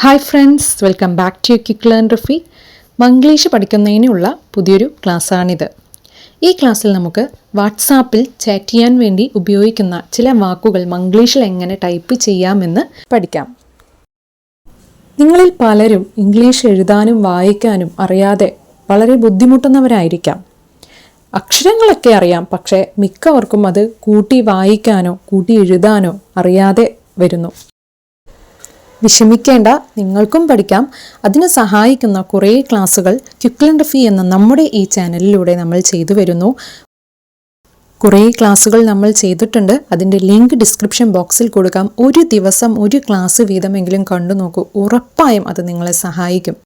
Hi friends welcome back to kick learn Rafi Manglish പഠിക്കുന്നതിനുള്ള പുതിയൊരു ക്ലാസ്സാണിത്. ഈ ക്ലാസ്സിൽ നമുക്ക് വാട്സാപ്പിൽ ചാറ്റ് ചെയ്യാൻ വേണ്ടി ഉപയോഗിക്കുന്ന ചില വാക്കുകൾ മംഗ്ലീഷിൽ എങ്ങനെ ടൈപ്പ് ചെയ്യാമെന്ന് പഠിക്കാം. നിങ്ങളിൽ പലരും ഇംഗ്ലീഷ് എഴുതാനും വായിക്കാനും അറിയാതെ വളരെ ബുദ്ധിമുട്ടുന്നവരായിരിക്കാം. അക്ഷരങ്ങളൊക്കെ അറിയാം പക്ഷേ മിക്കവർക്കും അത് കൂട്ടി വായിക്കാനോ കൂട്ടി എഴുതാനോ അറിയാതെ വരുന്നു. വിഷമിക്കേണ്ട നിങ്ങൾക്കും പഠിക്കാം. അതിന് സഹായിക്കുന്ന കുറേ ക്ലാസ്സുകൾ ക്യുക്ലൻഡഫി എന്ന നമ്മുടെ ഈ ചാനലിലൂടെ നമ്മൾ ചെയ്തു വരുന്നു. കുറേ ക്ലാസ്സുകൾ നമ്മൾ ചെയ്തിട്ടുണ്ട്. അതിന്റെ ലിങ്ക് ഡിസ്ക്രിപ്ഷൻ ബോക്സിൽ കൊടുക്കാം. ഒരു ദിവസം ഒരു ക്ലാസ് വീതമെങ്കിലും കണ്ടു നോക്കൂ. ഉറപ്പായും അത് നിങ്ങളെ സഹായിക്കും.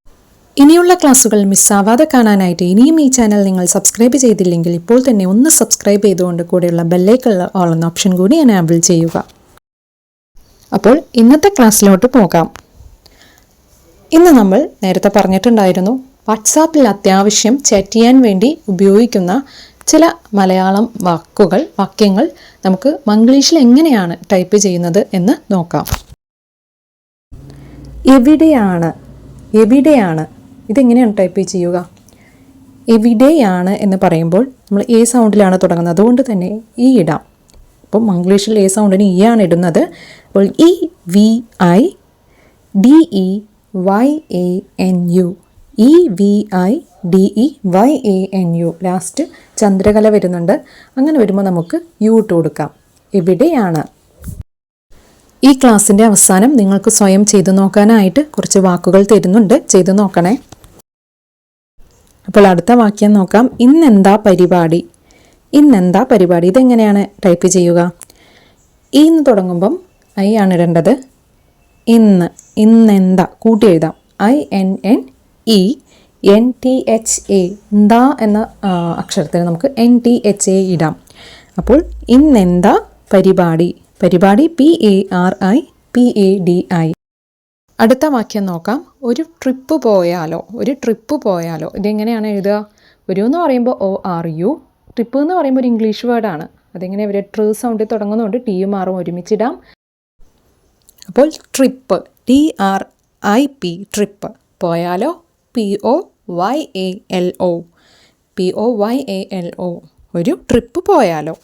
ഇനിയുള്ള ക്ലാസ്സുകൾ മിസ്സാവാതെ കാണാനായിട്ട് ഇനിയും ഈ ചാനൽ നിങ്ങൾ സബ്സ്ക്രൈബ് ചെയ്തില്ലെങ്കിൽ ഇപ്പോൾ തന്നെ ഒന്ന് സബ്സ്ക്രൈബ് ചെയ്തുകൊണ്ട് കൂടെയുള്ള ബെല്ലൈക്കുള്ള ഓൾ എന്ന ഓപ്ഷൻ കൂടി എനാബിൾ ചെയ്യുക. അപ്പോൾ ഇന്നത്തെ ക്ലാസ്സിലോട്ട് പോകാം. ഇന്ന് നമ്മൾ നേരത്തെ പറഞ്ഞിട്ടുണ്ടായിരുന്നു വാട്സാപ്പിൽ അത്യാവശ്യം ചാറ്റ് ചെയ്യാൻ വേണ്ടി ഉപയോഗിക്കുന്ന ചില മലയാളം വാക്കുകൾ വാക്യങ്ങൾ നമുക്ക് മംഗ്ലീഷിൽ എങ്ങനെയാണ് ടൈപ്പ് ചെയ്യുന്നത് എന്ന് നോക്കാം. എവിടെയാണ് എവിടെയാണ് ഇതെങ്ങനെയാണ് ടൈപ്പ് ചെയ്യുക? എവിടെയാണ് എന്ന് പറയുമ്പോൾ നമ്മൾ എ സൗണ്ടിലാണ് തുടങ്ങുന്നത്. അതുകൊണ്ട് തന്നെ ഈ ഇടാം. അപ്പം മംഗ്ലീഷിൽ എ സൗണ്ടിന് ഇ ആണ് ഇടുന്നത്. അപ്പോൾ E V I D E Y A N U E V I D E Y A N U last ചന്ദ്രകല വരുന്നുണ്ട്. അങ്ങനെ വരുമ്പോൾ നമുക്ക് യു ഇട്ട് കൊടുക്കാം. എവിടെയാണ് ഈ ക്ലാസ്സിന്റെ അവസാനം നിങ്ങൾക്ക് സ്വയം ചെയ്തു നോക്കാനായിട്ട് കുറച്ച് വാക്കുകൾ തരുന്നുണ്ട്. ചെയ്തു നോക്കണേ. അപ്പോൾ അടുത്ത വാക്യം നോക്കാം. ഇന്നെന്താ പരിപാടി? ഇന്നെന്താ പരിപാടി? ഇതെങ്ങനെയാണ് ടൈപ്പ് ചെയ്യുക? ഇന്ന് തുടങ്ങുമ്പം ഐ ആണ് ഇടേണ്ടത്. ഇന്ന് ഇന്നെന്താ? കൂട്ടി എഴുതാം. I N N E N T H A. എന്താ എന്ന അക്ഷരത്തിന് നമുക്ക് എൻ ടി എച്ച് എ ഇടാം. അപ്പോൾ ഇന്നെന്താ പരിപാടി? പരിപാടി P A R I P A D I. അടുത്ത വാക്യം നോക്കാം. ഒരു ട്രിപ്പ് പോയാലോ? ഒരു ട്രിപ്പ് പോയാലോ? ഇതെങ്ങനെയാണ് എഴുതുക? ഒരു എന്ന് പറയുമ്പോൾ ഒ ആർ യു ട്രിപ്പ് എന്ന് പറയുമ്പോൾ ഒരു ഇംഗ്ലീഷ് വേർഡാണ് അതെങ്ങനെ ഇവരെ ട്രൂ സൗണ്ടിൽ തുടങ്ങുന്നതുകൊണ്ട് ടിയും ആറും ഒരുമിച്ചിടാം. അപ്പോൾ trip T R I P trip പോയാലോ? P O Y A L O P O Y A L O ഒരു ട്രിപ്പ് പോയാലോ?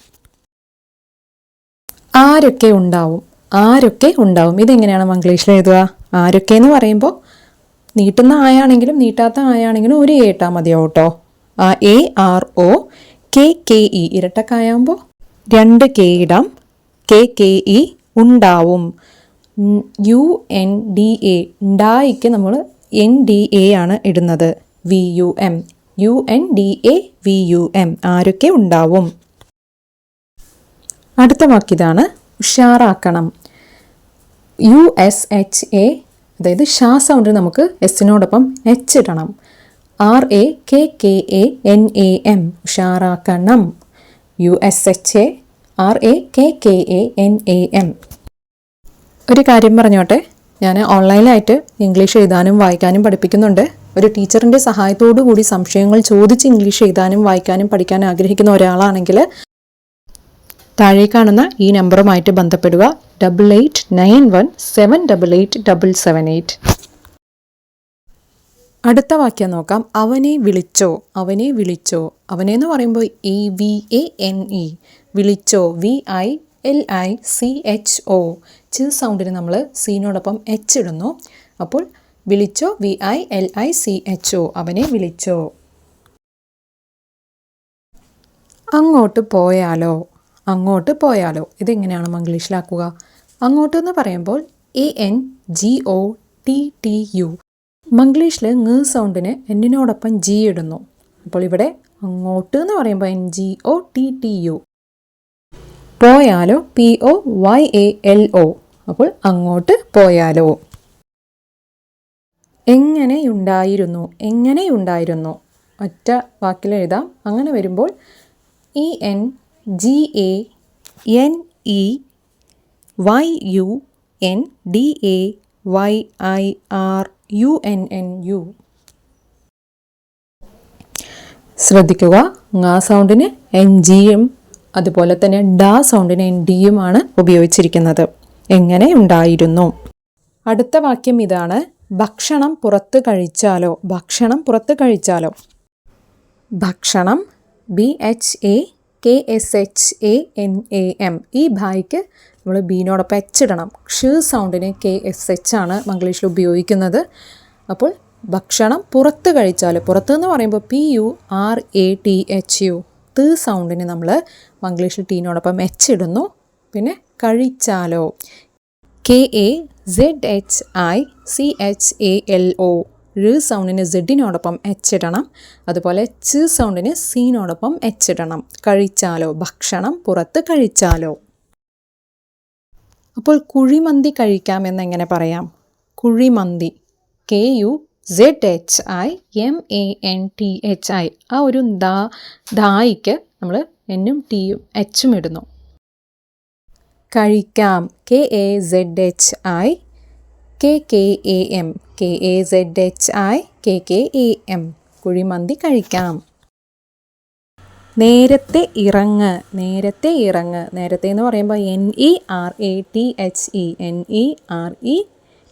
ആരൊക്കെ ഉണ്ടാവും? ആരൊക്കെ ഉണ്ടാവും? ഇതെങ്ങനെയാണ് മംഗ്ലീഷിൽ എഴുതുക? ആരൊക്കെ എന്ന് പറയുമ്പോൾ നീട്ടുന്ന ആയാണെങ്കിലും നീട്ടാത്ത ആയാണെങ്കിലും ഒരു എ ഇട്ടാൽ മതിയാവും കേട്ടോ. A R O K K E ഇരട്ടക്കായാകുമ്പോൾ രണ്ട് കെ ഇടാം. കെ കെ ഇ ഉണ്ടാവും. യു എൻ ഡി എ ഉണ്ടായിക്ക് നമ്മൾ എൻ ഡി എ ആണ് ഇടുന്നത്. V U M. U N D A V U M ആരൊക്കെ ഉണ്ടാവും? അടുത്ത വാക്കിതാണ് ഉഷാറാക്കണം. യു എസ് എച്ച് എ അതായത് ഷാ സൗണ്ടിൽ നമുക്ക് എസിനോടൊപ്പം എച്ച് ഇടണം. R A K K A N A M ഉഷാറാക്കണം. U S H A R A K K A N A M ഒരു കാര്യം പറഞ്ഞോട്ടെ. ഞാൻ ഓൺലൈനായിട്ട് ഇംഗ്ലീഷ് എഴുതാനും വായിക്കാനും പഠിപ്പിക്കുന്നുണ്ട്. ഒരു ടീച്ചറിന്റെ സഹായത്തോടു കൂടി സംശയങ്ങൾ ചോദിച്ച് ഇംഗ്ലീഷ് എഴുതാനും വായിക്കാനും പഠിക്കാൻ ആഗ്രഹിക്കുന്ന ഒരാളാണെങ്കിൽ താഴെ കാണുന്ന ഈ നമ്പറുമായിട്ട് ബന്ധപ്പെടുക. Double eight nine one seven double eight double seven eight അടുത്ത വാക്യം നോക്കാം. അവനെ വിളിച്ചോ അവനെ വിളിച്ചോ. അവനെ എന്ന് പറയുമ്പോൾ E V A N E വിളിച്ചോ V I L I C H O. ചി സൗണ്ടിന് നമ്മൾ സീനോടൊപ്പം എച്ച് ഇടുന്നു. അപ്പോൾ വിളിച്ചോ V I L I C H O അവനെ വിളിച്ചോ. അങ്ങോട്ട് പോയാലോ അങ്ങോട്ട് പോയാലോ. ഇതെങ്ങനെയാണ് മംഗ്ലീഷിലാക്കുക? അങ്ങോട്ട് എന്ന് പറയുമ്പോൾ A N G O T T U. മംഗ്ലീഷിൽ ങ് സൗണ്ടിന് എന്നിനോടൊപ്പം ജി ഇടുന്നു. അപ്പോൾ ഇവിടെ അങ്ങോട്ട് എന്ന് പറയുമ്പോൾ N G O T T U. പോയാലോ? P O Y A L O. അപ്പോൾ അങ്ങോട്ട് പോയാലോ? എങ്ങനെയുണ്ടായിരുന്നു? എങ്ങനെയുണ്ടായിരുന്നു? ഒറ്റ വാക്കിൽ എഴുതാം. അങ്ങനെ വരുമ്പോൾ E N G A N E Y U N D A Y I R U N N U. ശ്രദ്ധിക്കുക ങ സൗണ്ടിന് എൻ ജിയും അതുപോലെ തന്നെ ഡ സൗണ്ടിന് എൻ ആണ് ഉപയോഗിച്ചിരിക്കുന്നത്. എങ്ങനെ ഉണ്ടായിരുന്നു? അടുത്ത വാക്യം ഇതാണ് ഭക്ഷണം പുറത്ത് കഴിച്ചാലോ? ഭക്ഷണം പുറത്ത് കഴിച്ചാലോ? ഭക്ഷണം B H A K S H A N A M ഈ ഭായിക്ക് നമ്മൾ ബീനോടൊപ്പം എച്ച് ഇടണം ഷ് സൗണ്ടിന് കെ എസ് എച്ച് ആണ് മംഗ്ലീഷിൽ ഉപയോഗിക്കുന്നത്. അപ്പോൾ ഭക്ഷണം പുറത്ത് കഴിച്ചാൽ പുറത്ത് എന്ന് പറയുമ്പോൾ P U R A T H U ത് സൗണ്ടിന് നമ്മൾ മംഗ്ലീഷിൽ ടീനോടൊപ്പം എച്ച് ഇടുന്നു പിന്നെ കഴിച്ചാലോ? K A Z H I C H A L O ഋ സൗണ്ടിന് സെഡിനോടൊപ്പം എച്ച് ഇടണം അതുപോലെ ച് സൗണ്ടിന് സീനോടൊപ്പം എച്ച് ഇടണം കഴിച്ചാലോ? ഭക്ഷണം പുറത്ത് കഴിച്ചാലോ? അപ്പോൾ കുഴിമന്തി കഴിക്കാമെന്ന് എങ്ങനെ പറയാം? Kuzhimanthi. K U Z H I M A N T H I. ആ ഒരു ദാ ദായിക്ക് നമ്മൾ എന്നും ടിയും എച്ചും ഇടുന്നു. കഴിക്കാം. K A Z H I K K A M K A Z H I K K A M. Kuzhimanthi കഴിക്കാം. നേരത്തെ ഇറങ്ങ് നേരത്തെ ഇറങ്ങ്. നേരത്തെ എന്ന് പറയുമ്പോൾ N E R A T H E N E R E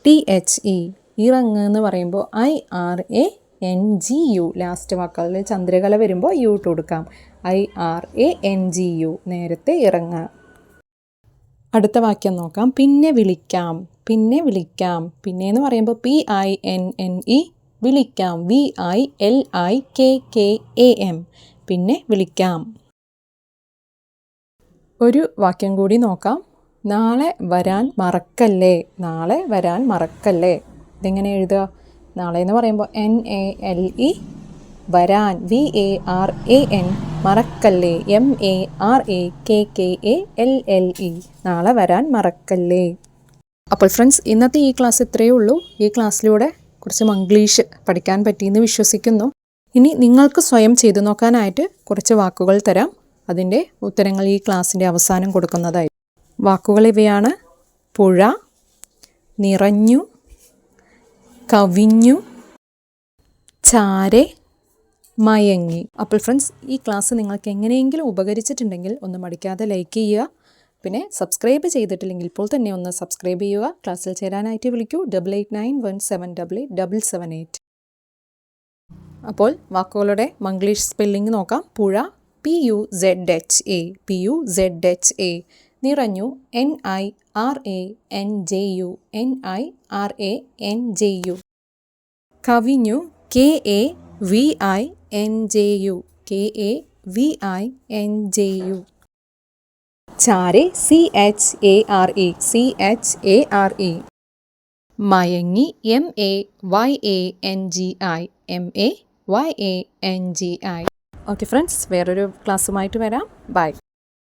T H E ഇറങ്ങ് എന്ന് പറയുമ്പോൾ I R A N G U last വാക്കുകളിൽ ചന്ദ്രകല വരുമ്പോൾ യു ഇട്ട് കൊടുക്കാം. I R A N G U നേരത്തെ ഇറങ്ങ്. അടുത്ത വാക്യം നോക്കാം. പിന്നെ വിളിക്കാം. പിന്നെ വിളിക്കാം. പിന്നെ എന്ന് പറയുമ്പോൾ P I N N E വിളിക്കാം. V I L I K K A M പിന്നെ വിളിക്കാം. ഒരു വാക്യം കൂടി നോക്കാം. നാളെ വരാൻ മറക്കല്ലേ? നാളെ വരാൻ മറക്കല്ലേ? ഇതെങ്ങനെ എഴുതുക? നാളെ എന്ന് പറയുമ്പോൾ എൻ എ എൽ ഇ വരാൻ V A R A N മറക്കല്ലേ? M A R A K K A L L E നാളെ വരാൻ മറക്കല്ലേ? അപ്പോൾ ഫ്രണ്ട്സ് ഇന്നത്തെ ഈ ക്ലാസ് ഇത്രയേ ഉള്ളൂ. ഈ ക്ലാസ്സിലൂടെ കുറച്ച് മംഗ്ലീഷ് പഠിക്കാൻ പറ്റിയെന്ന് വിശ്വസിക്കുന്നു. ഇനി നിങ്ങൾക്ക് സ്വയം ചെയ്തു നോക്കാനായിട്ട് കുറച്ച് വാക്കുകൾ തരാം. അതിന്റെ ഉത്തരങ്ങൾ ഈ ക്ലാസ്സിന്റെ അവസാനം കൊടുക്കുന്നതായി. വാക്കുകൾ ഇവയാണ്. പുഴ നിറഞ്ഞു കവിഞ്ഞു ചാരെ മയങ്ങി. അപ്പോൾ ഫ്രണ്ട്സ് ഈ ക്ലാസ് നിങ്ങൾക്ക് എങ്ങനെയെങ്കിലും ഉപകരിച്ചിട്ടുണ്ടെങ്കിൽ ഒന്ന് മടിക്കാതെ ലൈക്ക് ചെയ്യുക. പിന്നെ സബ്സ്ക്രൈബ് ചെയ്തിട്ടില്ലെങ്കിൽ ഇപ്പോൾ തന്നെ ഒന്ന് സബ്സ്ക്രൈബ് ചെയ്യുക. ക്ലാസ്സിൽ ചേരാനായിട്ട് വിളിക്കൂ. Double eight nine one seven double eight double seven eight അപ്പോൾ വാക്കുകളുടെ മംഗ്ലീഷ് സ്പെല്ലിംഗ് നോക്കാം. പുഴ P U Z H A P U Z H A നിറഞ്ഞു N I R A N J U N I R A N J U കവിഞ്ഞു K A V I N J U K A V I N J U ചാരെ C H A R E C H A R E മയങ്ങി M A Y A N G I M A Y A N G I okay friends വേറൊരു ക്ലാസ്സുമായിട്ട് വരാം. By